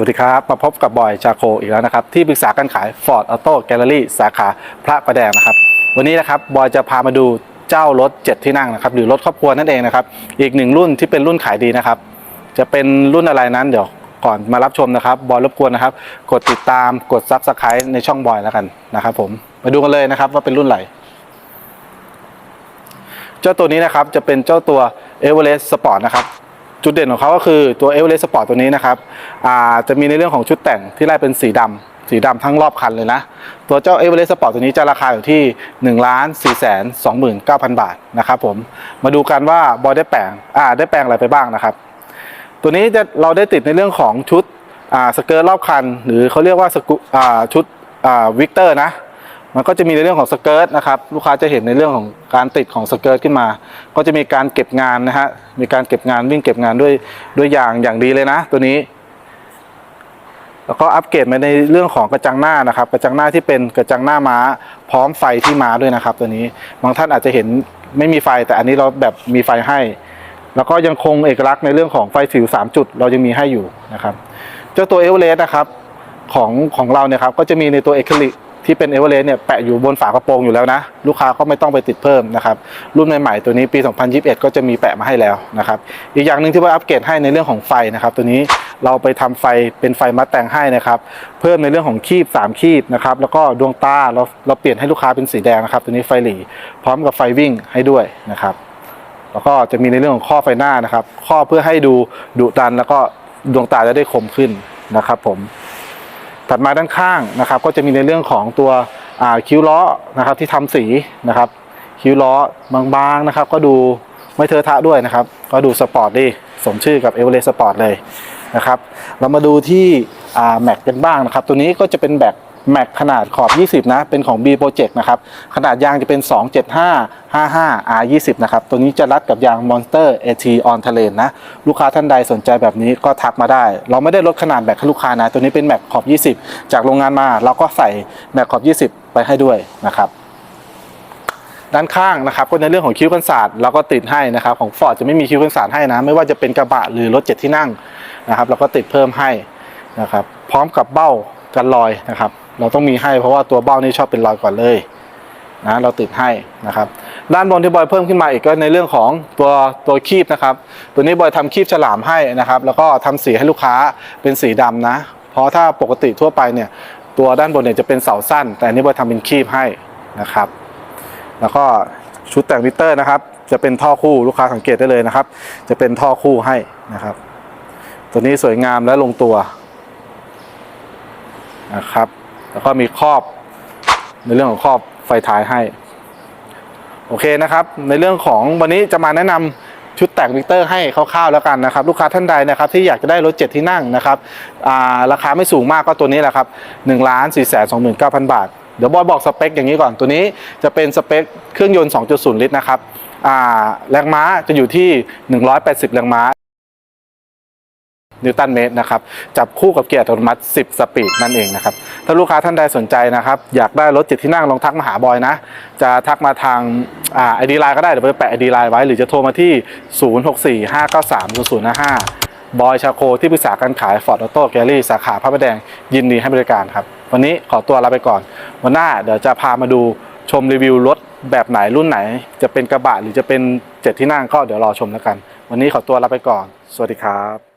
สวัสดีครับ มาพบกับบอยชาโคอีกแล้วนะครับ ที่ปรึกษาการขาย Ford Auto Gallery สาขาพระประแดงนะครับ วันนี้นะครับบอยจะพามาดูเจ้ารถ 7 ที่นั่งนะครับ หรือรถครอบครัวนั่นเองนะครับ อีกหนึ่งรุ่นที่เป็นรุ่นขายดีนะครับ จะเป็นรุ่นอะไรนั้นเดี๋ยวก่อนมารับชมนะครับ บอยรบกวนนะครับ กดติดตามกด Subscribe ในช่องบอยแล้วกันนะครับผมมาดูกันเลยนะครับว่าเป็นรุ่นอะไรเจ้าตัวนี้นะครับจะเป็นเจ้าตัว e v e r e s t Sport นะครับ จุดเด่นของเขาก็คือตัว e v e r e s t Sport ตัวนี้นะครับจะมีในเรื่องของชุดแต่งที่ไล่เป็นสีดำสีดำทั้งรอบคันเลยนะ ตัวเจ้า e v e r e s t Sport ตัวนี้จะราคาอยู่ที่1 4 2 9 0 0 0บาทนะครับผมมาดูกันว่าบอยได้แปลงอ่าได้แปลงอะไรไปบ้างนะครับ ตัวนี้จะเราได้ติดในเรื่องของชุดอ่าสเกิร์ตรอบคัน หรือเขาเรียกว่าสกุอ่าชุดอ่าวิกเตอร์นะ มันก็จะมีในเรื่องของสเกิร์ตนะครับลูกค้าจะเห็นในเรื่องของการติดของสเกิร์ตขึ้นมา ก็จะมีการเก็บงานนะฮะมีการเก็บงานวิ่งเก็บงานด้วยด้วยยางอย่างดีเลยนะ ตัวนี้ แล้วก็อัปเกรดมาในเรื่องของกระจังหน้านะครับ กระจังหน้าที่เป็นกระจังหน้าม้า พร้อมไฟที่ม้าด้วยนะครับ ตัวนี้บางท่านอาจจะเห็นไม่มีไฟ แต่อันนี้เราแบบมีไฟให้ แล้วก็ยังคงเอกลักษณ์ในเรื่องของไฟสิว3จุด เรายังมีให้อยู่นะครับ เจ้าตัวเอเวอเรสต์นะครับของของเราเนี่ยครับก็จะมีในตัวเอคลิ ที่เป็นเอเวอเรสต์เนี่ยแปะอยู่บนฝากระโปรงอยู่แล้วนะ ลูกค้าก็ไม่ต้องไปติดเพิ่มนะครับ รุ่นใหม่ๆตัวนี้ปี 2021 ก็จะมีแปะมาให้แล้วนะครับ อีกอย่างหนึ่งที่ว่าอัปเกรดให้ในเรื่องของไฟนะครับ ตัวนี้เราไปทำไฟเป็นไฟมัดแต่งให้นะครับ เพิ่มในเรื่องของคีบ 3 คีบนะครับ แล้วก็ดวงตาเราเราเปลี่ยนให้ลูกค้าเป็นสีแดงนะครับ ตัวนี้ไฟหลีพร้อมกับไฟวิ่งให้ด้วยนะครับ แล้วก็จะมีในเรื่องของข้อไฟหน้านะครับ ข้อเพื่อให้ดูดุดันแล้วก็ดวงตาจะได้คมขึ้นนะครับผม ถัดมาด้านข้างนะครับก็จะมีในเรื่องของตัวคิ้วล้อนะครับที่ทำสีนะครับคิ้วล้อบางๆนะครับก็ดูไม่เทอะทะด้วยนะครับ ก็ดูสปอร์ตดีสมชื่อกับเอเวอเรสต์สปอร์ตเลยนะครับ เรามาดูที่แม็กกันบ้างนะครับ ตัวนี้ก็จะเป็นแบก แม็กขนาดขอบ 20 นะ เป็นของ B Project นะครับ ขนาดยางจะเป็น 275 55 R 20นะครับ ตัวนี้จะรัดกับยาง Monster AT On Terrain นะ ลูกค้าท่านใดสนใจแบบนี้ก็ทักมาได้ เราไม่ได้ลดขนาดแม็กให้ลูกค้านะ ตัวนี้เป็นแม็กขอบ 20 จากโรงงานมา เราก็ใส่แม็กขอบ 20 ไปให้ด้วยนะครับด้านข้างนะครับก็ในเรื่องของคิ้วกันศาสตร์เราก็ติดให้นะครับของ Ford จะไม่มีคิ้วกันศาสตร์ให้นะ ไม่ว่าจะเป็นกระบะหรือรถเจ็ดที่นั่งนะครับเราก็ติดเพิ่มให้นะครับ พร้อมกับเบ้ากันรอยนะครับ เราต้องมีให้เพราะว่าตัวเบ้านี่ชอบเป็นรอยก่อนเลยนะเราติดให้นะครับ ด้านบนที่บอยเพิ่มขึ้นมาอีกก็ในเรื่องของตัวตัวคีบนะครับ ตัวนี้บอยทำคีบฉลามให้นะครับ แล้วก็ทำสีให้ลูกค้าเป็นสีดำนะ เพราะถ้าปกติทั่วไปเนี่ยตัวด้านบนเนี่ยจะเป็นเสาสั้น แต่อันนี้บอยทำเป็นคีบให้นะครับ แล้วก็ชุดแต่งมิเตอร์นะครับ จะเป็นท่อคู่ลูกค้าสังเกตได้เลยนะครับ จะเป็นท่อคู่ให้นะครับ ตัวนี้สวยงามและลงตัวนะครับ แล้วก็มีครอบในเรื่องของครอบไฟท้ายให้ โอเคนะครับ ในเรื่องของวันนี้จะมาแนะนำชุดแต่งมิเตอร์ให้คร่าวๆแล้วกันนะครับ ลูกค้าท่านใดนะครับที่อยากจะได้รถเจ็ดที่นั่งนะครับาราคาไม่สูงมากก็ตัวนี้แหละครับ1นึ่งล้านสี่แสนสองหมื่นเก้าพันบาท เดี๋ยวบอยบอกสเปคอย่างนี้ก่อนตัวนี้จะเป็นสเปคเครื่องยนต์ 2.0 ลิตรนะครับแรงม้าจะอยู่ที่ 180 แรงม้า นิวตันเมตรนะครับจับคู่กับเกียร์อัตโนมัติ 10 สปีดนั่นเองนะครับถ้าลูกค้าท่านใดสนใจนะครับอยากได้รถจ็ดที่นั่งลองทักมาหาบอยนะ จะทักมาทางอ่าไอดีไลน์ก็ได้เดี๋ยวไปแปะไอดีไลน์ไว้ หรือจะโทรมาที่ 0645930055 บอยชาโคที่ปรึกษาการขาย Ford Auto Gallery สาขาพระประแดงยินดีให้บริการครับ วันนี้ขอตัวลาไปก่อน วันหน้าเดี๋ยวจะพามาดูชมรีวิวรถแบบไหนรุ่นไหน จะเป็นกระบะหรือจะเป็นเจ็ดที่นั่งก็เดี๋ยวรอชมแล้วกัน วันนี้ขอตัวลาไปก่อน สวัสดีครับ